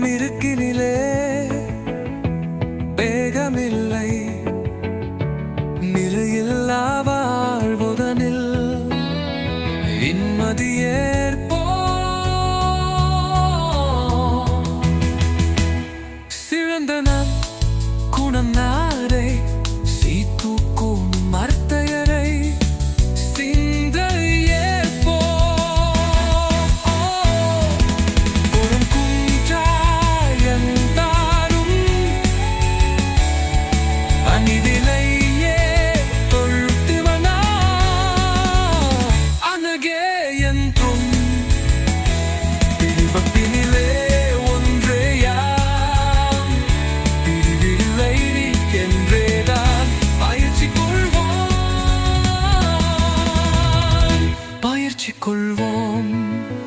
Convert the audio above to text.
மிருக்கினிலே வேகமில்லை. நிலையில்லா வாழ்வுதனில் இன்மதியேற்போ சிறந்த நம் குணம் Chicolvom